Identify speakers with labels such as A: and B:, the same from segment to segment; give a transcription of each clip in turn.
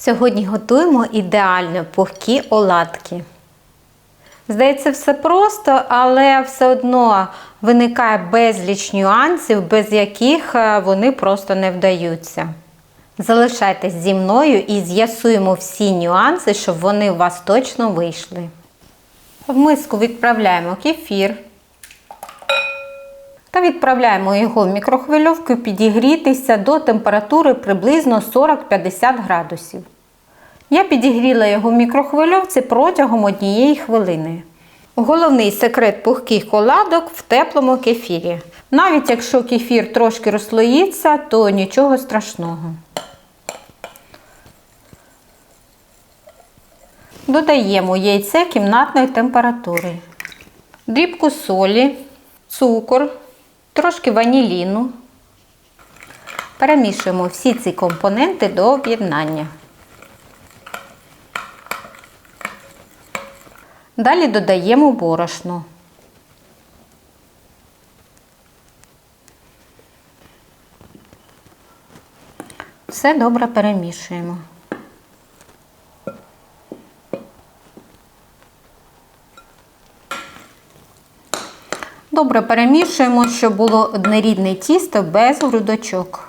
A: Сьогодні готуємо ідеально пухкі оладки. Здається, все просто, але все одно виникає безліч нюансів, без яких е, вони просто не вдаються. Залишайтесь зі мною і з'ясуємо всі нюанси, щоб вони у вас точно вийшли. В миску відправляємо кефір та відправляємо його в мікрохвильовку підігрітися до температури приблизно 40-50 градусів. Я підігріла його в мікрохвильовці протягом однієї хвилини. Головний секрет пухких оладок в теплому кефірі. Навіть якщо кефір трошки розслоїться, то нічого страшного. Додаємо яйце кімнатної температури, дрібку солі, цукор, трошки ваніліну. Перемішуємо всі ці компоненти до об'єднання. Далі додаємо борошно. Все добре перемішуємо. Добре перемішуємо, щоб було однорідне тісто без грудочок.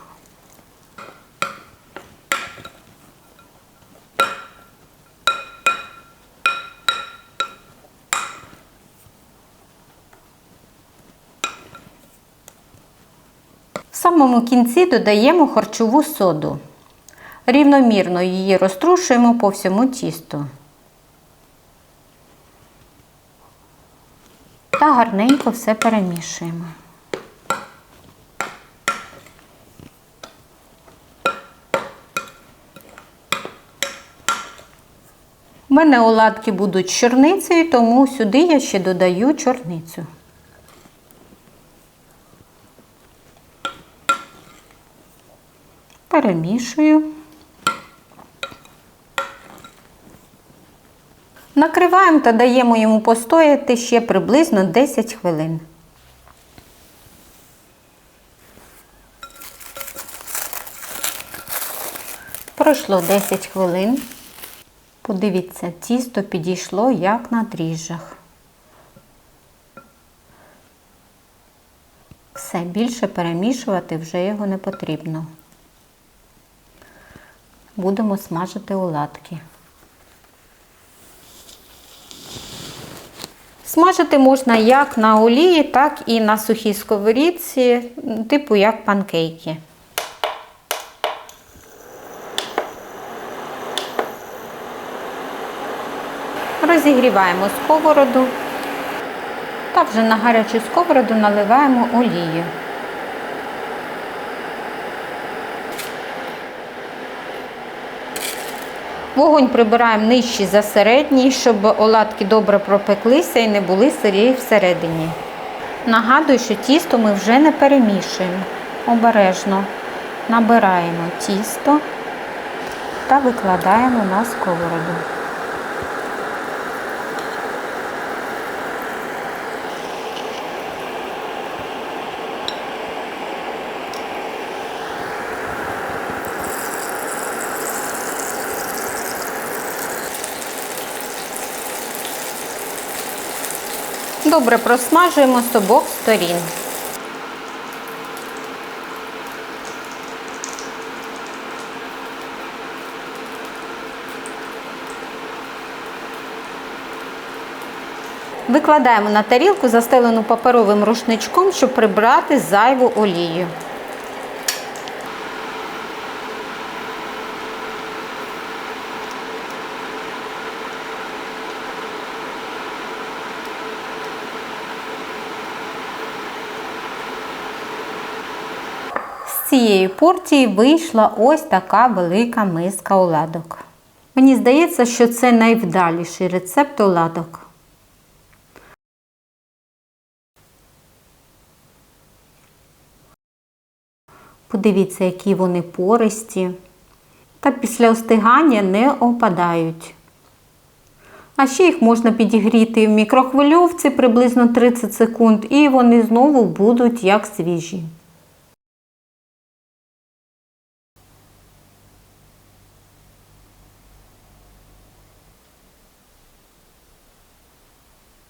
A: В самому кінці додаємо харчову соду. Рівномірно її розтрушуємо по всьому тісту. Та гарненько все перемішуємо. У мене оладки будуть з чорницею, тому сюди я ще додаю чорницю. Перемішую. Накриваємо та даємо йому постояти ще приблизно 10 хвилин. Пройшло 10 хвилин. Подивіться, тісто підійшло як на дріжджах. Все, більше перемішувати вже його не потрібно. Будемо смажити оладки. Смажити можна як на олії, так і на сухій сковорідці, типу як панкейки. Розігріваємо сковороду та вже на гарячу сковороду наливаємо олію. Вогонь прибираємо нижчий за середній, щоб оладки добре пропеклися і не були сирі всередині. Нагадую, що тісто ми вже не перемішуємо. Обережно набираємо тісто та викладаємо на сковороду. Добре просмажуємо з обох сторін. Викладаємо на тарілку, застелену паперовим рушничком, щоб прибрати зайву олію. Цієї порції вийшла ось така велика миска оладок. Мені здається, що це найвдаліший рецепт оладок. Подивіться, які вони пористі. Та після остигання не опадають. А ще їх можна підігріти в мікрохвильовці приблизно 30 секунд, і вони знову будуть як свіжі.